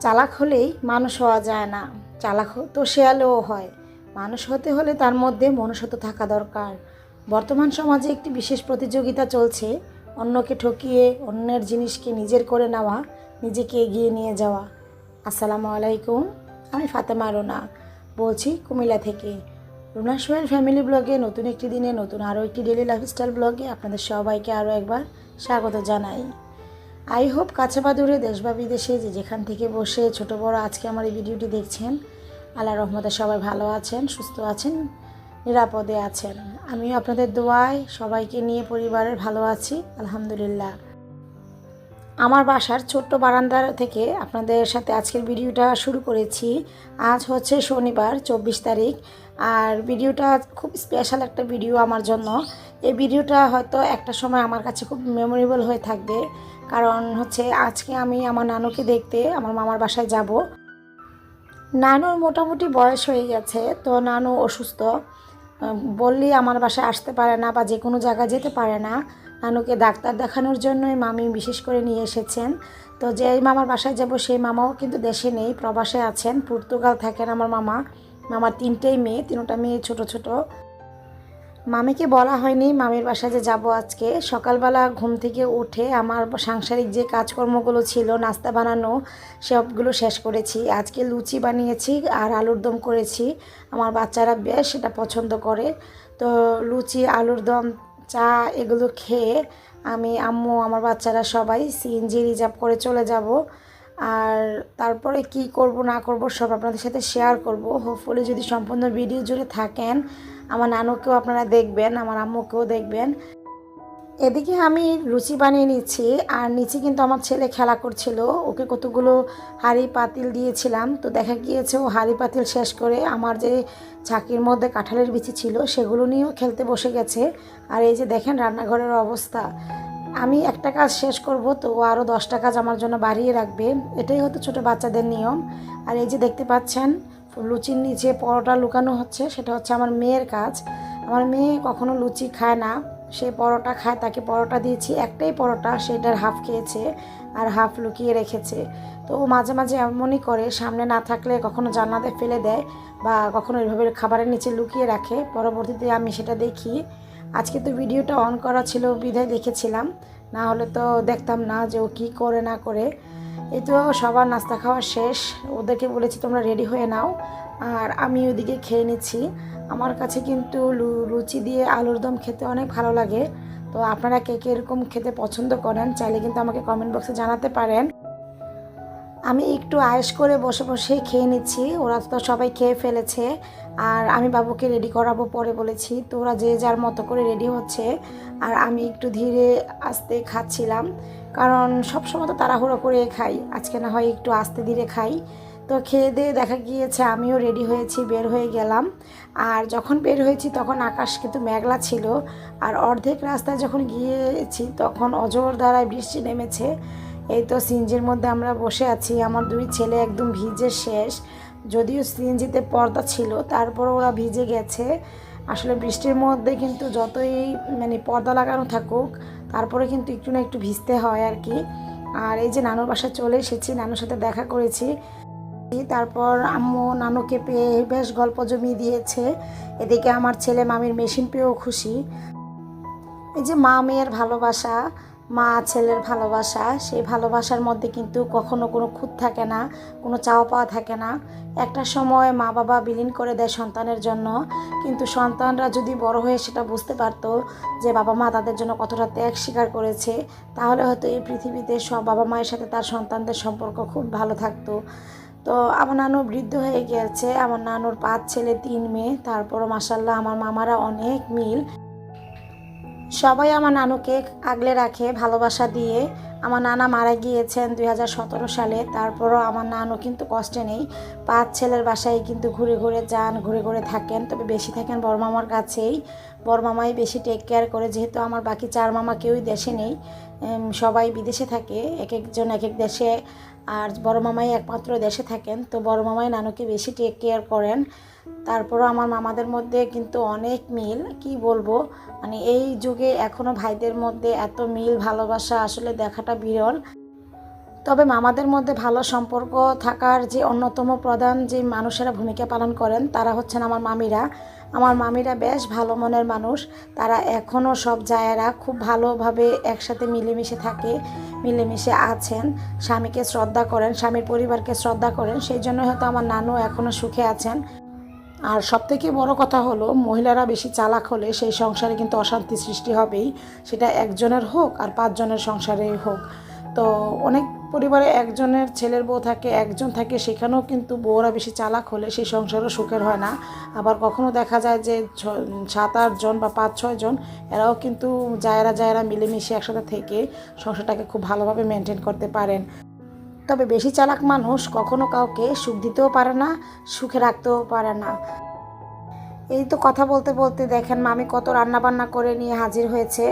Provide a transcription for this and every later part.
চালাক হলেই মানুষ হওয়া যায় না। চালাক তো শেয়ালেও হয়। মানুষ হতে হলে তার মধ্যে মনুষ্যত্ব থাকা দরকার। বর্তমান সমাজে একটি বিশেষ প্রতিযোগিতা চলছে। অন্যকে ঠকিয়ে, অন্যের জিনিসকে নিজের করে নেওয়া, নিজেকে এগিয়ে নিয়ে যাওয়া। আসসালামু আলাইকুম, আমি ফাতেমা রোনা। বলছি কুমিল্লা থেকে। রুনা সোহেল ফ্যামিলি ব্লগে নতুন একটি দিনে নতুন আরও একটি ডেলি লাইফস্টাইল ব্লগে আপনাদের সবাইকে আরও একবার স্বাগত জানাই। আই হোপ কাছে বা দূরে দেশ বা বিদেশে যে যেখান থেকে বসে ছোট বড় আজকে আমার এই ভিডিওটি দেখছেন, আল্লাহ রহমতে সবাই ভালো আছেন, সুস্থ আছেন, নিরাপদে আছেন। আমিও আপনাদের দোয়ায় সবাইকে নিয়ে পরিবারের ভালো আছি, আলহামদুলিল্লাহ। আমার বাসার ছোট্ট বারান্দার থেকে আপনাদের সাথে আজকের ভিডিওটা শুরু করেছি। আজ হচ্ছে শনিবার, চব্বিশ তারিখ। আর ভিডিওটা খুব স্পেশাল একটা ভিডিও আমার জন্য। এই ভিডিওটা হয়তো একটা সময় আমার কাছে খুব মেমোরেবল হয়ে থাকবে। কারণ হচ্ছে আজকে আমি আমার নানুকে দেখতে আমার মামার বাসায় যাব। নানুর মোটামুটি বয়স হয়ে গেছে, তো নানু অসুস্থ। বললেই আমার বাসায় আসতে পারে না বা যে কোনো জায়গায় যেতে পারে না। নানুকে ডাক্তার দেখানোর জন্যই মামি বিশেষ করে নিয়ে এসেছেন। তো যে মামার বাসায় যাব সেই মামাও কিন্তু দেশে নেই, প্রবাসে আছেন। পর্তুগাল থাকেন আমার মামা। মামার তিনটেই মেয়ে, তিনটা মেয়ে ছোট ছোট। মামিকে বলা হয়নি, মামির বাসায় যে যাব আজকে। সকালবেলা ঘুম থেকে উঠে আমার সাংসারিক যে কাজকর্মগুলো ছিল, নাস্তা বানানো, সবগুলো শেষ করেছি। আজকে লুচি বানিয়েছি আর আলুর দম করেছি। আমার বাচ্চারা বেশ সেটা পছন্দ করে। তো লুচি, আলুর দম, চা এগুলো খেয়ে আমি, আম্মু, আমার বাচ্চারা সবাই সিএনজি রিজার্ভ করে চলে যাব। আর তারপরে কি করব, না করব সব আপনাদের সাথে শেয়ার করব। হোপফুলি যদি সম্পূর্ণ ভিডিও জুড়ে থাকেন আমার নানুকেও আপনারা দেখবেন, আমার আম্মুকেও দেখবেন। এদিকে আমি রুচি বানিয়ে নিচ্ছি, আর নিচে কিন্তু আমার ছেলে খেলা করছিল। ওকে কতগুলো হাঁড়ি পাতিল দিয়েছিলাম, তো দেখা গিয়েছে ও হাঁড়ি পাতিল শেষ করে আমার যে ঝাঁকির মধ্যে কাঁঠালের বিচি ছিল, সেগুলো নিয়েও খেলতে বসে গেছে। আর এই যে দেখেন রান্নাঘরের অবস্থা। আমি একটা কাজ শেষ করব, তো ও আরও দশটা কাজ আমার জন্য বাড়িয়ে রাখবে। এটাই হতো ছোটো বাচ্চাদের নিয়ম। আর এই যে দেখতে পাচ্ছেন লুচির নিচে পরোটা লুকানো হচ্ছে, সেটা হচ্ছে আমার মেয়ের কাজ। আমার মেয়ে কখনো লুচি খায় না, সে পরোটা খায়, তাকে পরোটা দিয়েছি, একটাই পরোটা সেটার হাফ খেয়েছে আর হাফ লুকিয়ে রেখেছে। তো ও মাঝে মাঝে এমনই করে, সামনে না থাকলে কখনো জান্নাতে ফেলে দেয় বা কখনো এইভাবে খাবারের নিচে লুকিয়ে রাখে। পরবর্তীতে আমি সেটা দেখি। আজকে তো ভিডিওটা অন করা ছিল বিধায় দেখেছিলাম। না হলে তো দেখতাম না যে ও কী করে না করে। এই তো সবার নাস্তা খাওয়া শেষ। ওদেরকে বলেছি, তোমরা রেডি হয়ে নাও। আর আমি ওদিকে খেয়ে নিচ্ছি। আমার কাছে কিন্তু লুচি দিয়ে আলুর দম খেতে অনেক ভালো লাগে। তো আপনারা কে কে এরকম খেতে পছন্দ করেন, চাইলে কিন্তু আমাকে কমেন্ট বক্সে জানাতে পারেন। আমি একটু আয়েস করে বসে বসে খেয়ে নিচ্ছি। ওরা তো সবাই খেয়ে ফেলেছে। আর আমি বাবুকে রেডি করাবো পরে বলেছি। তো ওরা যে যার মতো করে রেডি হচ্ছে। আর আমি একটু ধীরে আস্তে খাচ্ছিলাম। কারণ সবসময় তো তাড়াহুড়ো করে খাই। আজকে না হয় একটু আস্তে ধীরে খাই। তো খেয়ে দিয়ে দেখা গিয়েছে আমিও রেডি হয়েছি, বের হয়ে গেলাম। আর যখন বের হয়েছি তখন আকাশ কিন্তু মেঘলা ছিল। আর অর্ধেক রাস্তায় যখন গিয়েছি তখন অজর দ্বারায় বৃষ্টি নেমেছে। এই তো সিএনজির মধ্যে আমরা বসে আছি। আমার দুই ছেলে একদম ভিজে শেষ। যদিও সিএনজিতে পর্দা ছিল তারপর ওরা ভিজে গেছে। আসলে বৃষ্টির মধ্যে কিন্তু যতই মানে পর্দা লাগানো থাকুক, তারপরে কিন্তু একটু না একটু ভিজতে হয় আর কি। আর এই যে নানুর বাসা চলে এসেছি, নানুর সাথে দেখা করেছি। তারপর আম্মু নানুকে পেয়ে বেশ গল্প জমিয়ে দিয়েছে। এদিকে আমার ছেলে মামির মেশিন পেয়েও খুশি। এই যে মা মেয়ের ভালোবাসা মা ছেলের ভালোবাসা, সেই ভালোবাসার মধ্যে কিন্তু কখনো কোনো খুঁত থাকে না, কোনো চাওয়া পাওয়া থাকে না। একটা সময় মা বাবা বিলীন করে দেয় সন্তানের জন্য, কিন্তু সন্তানরা যদি বড় হয়ে সেটা বুঝতে পারতো যে বাবা মা তাদের জন্য কতটা ত্যাগ স্বীকার করেছে, তাহলে হয়তো এই পৃথিবীতে সব বাবা মায়ের সাথে তার সন্তানদের সম্পর্ক খুব ভালো থাকতো। তো আমার নানু বৃদ্ধ হয়ে গিয়েছে আমার নানুর পাঁচ ছেলে, তিন মেয়ে, তারপরও মাসাল্লাহ আমার মামারা অনেক মিল। সবাই আমার নানুকে আগলে রাখে, ভালোবাসা দিয়ে। আমার নানা মারা গিয়েছেন দুই হাজার সতেরো সালে, তারপরও আমার নানু কিন্তু কষ্টে নেই। পাঁচ ছেলের বাসায় কিন্তু ঘুরে ঘুরে যান, ঘুরে ঘুরে থাকেন, তবে বেশি থাকেন বড় মামার কাছেই। বড় মামাই বেশি টেক কেয়ার করে, যেহেতু আমার বাকি চার মামা কেউই দেশে নেই সবাই বিদেশে থাকে, এক একজন এক এক দেশে আর বড় মামাই একমাত্র দেশে থাকেন, তো বড় মামাই নানুকে বেশি টেক কেয়ার করেন। তারপরও আমার মামাদের মধ্যে কিন্তু অনেক মিল, কি বলব? মানে এই যুগে এখনও ভাইদের মধ্যে এত মিল, ভালোবাসা আসলে দেখাটা বিরল। তবে মামাদের মধ্যে ভালো সম্পর্ক থাকার যে অন্যতম প্রধান যে মানুষেরা ভূমিকা পালন করেন, তারা হচ্ছেন আমার মামিরা। আমার মামিরা বেশ ভালো মনের মানুষ। তারা এখনও সব জায়েরা খুব ভালোভাবে একসাথে মিলেমিশে থাকে, মিলেমিশে আছেন। স্বামীকে শ্রদ্ধা করেন, স্বামীর পরিবারকে শ্রদ্ধা করেন, সেই জন্য হয়তো আমার নানু এখনও সুখে আছেন। আর সবথেকে বড় কথা হলো, মহিলারা বেশি চালাক হলে সেই সংসারে কিন্তু অশান্তি সৃষ্টি হবেই। সেটা একজনের হোক আর পাঁচজনের সংসারেই হোক। তো অনেক পরিবারে একজনের ছেলের বউ থাকে, একজন থাকে, সেখানেও কিন্তু বউরা বেশি চালাক হলে সেই সংসারও সুখের হয় না। আবার কখনো দেখা যায় যে সাত আটজন বা পাঁচ, ছয় জন, এরাও কিন্তু জায়রা জায়রা মিলেমিশে একসাথে থেকে সংসারটাকে খুব ভালোভাবে মেনটেন করতে পারেন। তবে বেশি চালাক মানুষ কখনো কাউকে সুখ দিতেও পারে না, সুখে রাখতেও পারে না। এই তো কথা বলতে বলতে দেখেন মামি কত রান্না বান্না করে নিয়ে হাজির হয়েছে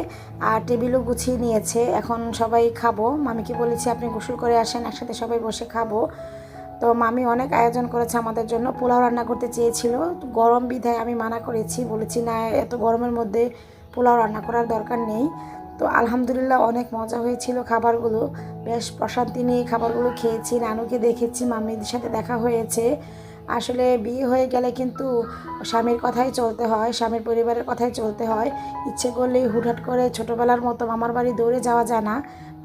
আর টেবিলও গুছিয়ে নিয়েছে। এখন সবাই খাব। মামিকে বলেছি, আপনি গোসল করে আসেন, একসাথে সবাই বসে খাব। তো মামি অনেক আয়োজন করেছে আমাদের জন্য, পোলাও রান্না করতে চেয়েছিল। গরম বিধায় আমি মানা করেছি, বলেছি, না, এত গরমের মধ্যে পোলাও রান্না করার দরকার নেই। তো আলহামদুলিল্লাহ অনেক মজা হয়েছিল খাবারগুলো। বেশ প্রশান্তি নিয়ে খাবারগুলো খেয়েছি, নানুকে দেখেছি, মামিদের সাথে দেখা হয়েছে। আসলে বিয়ে হয়ে গেলে কিন্তু স্বামীর কথাই চলতে হয়, স্বামীর পরিবারের কথাই চলতে হয়। ইচ্ছে করলেই হুটহাট করে ছোটোবেলার মতো মামার বাড়ি দৌড়ে যাওয়া যায় না।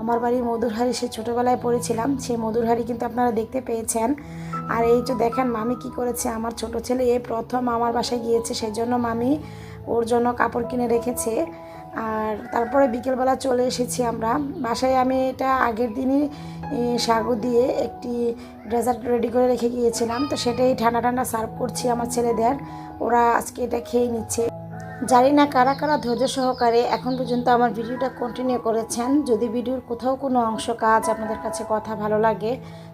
আমার বাড়ি মধুরহারি সে ছোটোবেলায় পড়েছিলাম সেই মধুরহারি কিন্তু আপনারা দেখতে পেয়েছেন। আর এই যে দেখেন মামি কি করেছে, আমার ছোট ছেলে এই প্রথম আমার বাসায় গিয়েছে সেই জন্য মামি ওর জন্য কাপড় কিনে রেখেছে। আর তারপরে বিকেলবেলা চলে এসেছি আমরা। বাসায় আমি এটা আগের দিনই সাগু দিয়ে একটি ডেজার্ট রেডি করে রেখে গিয়েছিলাম। তো সেটাই ঠান্ডা ঠান্ডা সার্ভ করছি আমার ছেলেদের। ওরা আজকে এটা খেয়ে নিচ্ছে। জানি না কারা কারা ধৈর্য সহকারে এখন পর্যন্ত আমার ভিডিওটা কন্টিনিউ করেছেন। যদি ভিডিওর কোথাও কোনো অংশ কাজ আপনাদের কাছে কথা ভালো লাগে,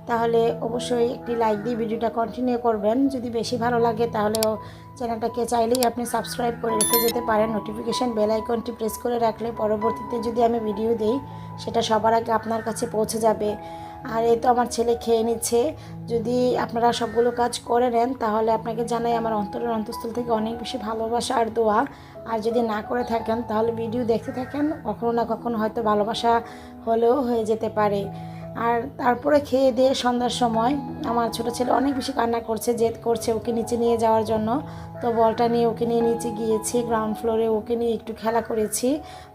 তাহলে অবশ্যই একটি লাইক দিয়ে ভিডিওটা কন্টিনিউ করবেন। যদি বেশি ভালো লাগে, তাহলেও চ্যানেলটাকে চাইলেই আপনি সাবস্ক্রাইব করে রেখে যেতে পারেন। নোটিফিকেশান বেল আইকনটি প্রেস করে রাখলে পরবর্তীতে যদি আমি ভিডিও দিই, সেটা সবার আগে আপনার কাছে পৌঁছে যাবে। আর এই তো আমার ছেলে খেয়ে নিচ্ছে। যদি আপনারা সবগুলো কাজ করে নেন, তাহলে আপনাকে জানাই আমার অন্তরের অন্তঃস্থল থেকে অনেক বেশি ভালোবাসা আর দোয়া। আর যদি না করে থাকেন, তাহলে ভিডিও দেখতে থাকেন, কখনো না কখনো হয়তো ভালোবাসা হলেও হয়ে যেতে পারে। আর তারপরে খেয়ে দিয়ে সন্ধ্যার সময় আমার ছোট ছেলে অনেক বেশি কান্না করছে, জেদ করছে ওকে নিচে নিয়ে যাওয়ার জন্য। তো বলটা নিয়ে ওকে নিয়ে নিচে গিয়েছি গ্রাউন্ড ফ্লোরে ওকে নিয়ে একটু খেলা করেছি।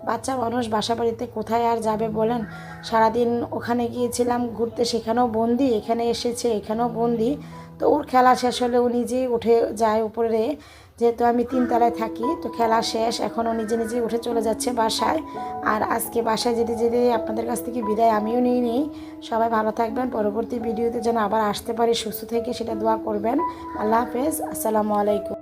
বাচ্চা মানুষ বাসা বাড়িতে কোথায় আর যাবে বলেন? সারাদিন ওখানে গিয়েছিলাম ঘুরতে, সেখানেও বন্দি, এখানে এসেছে, এখানেও বন্দি। তো ওর খেলা শেষ হলে ও নিজেই উঠে যায় উপরে। যেহেতু আমি তিনতলায় থাকি, তো খেলা শেষ, এখনও নিজে নিজে উঠে চলে যাচ্ছে বাসায়। আর আজকে বাসায় যেতে যেতে আপনাদের কাছ থেকে বিদায় আমিও নিয়ে নিই। সবাই ভালো থাকবেন, পরবর্তী ভিডিওতে যেন আবার আসতে পারি সুস্থ থেকে, সেটা দোয়া করবেন। আল্লাহ হাফেজ, আসসালামু আলাইকুম।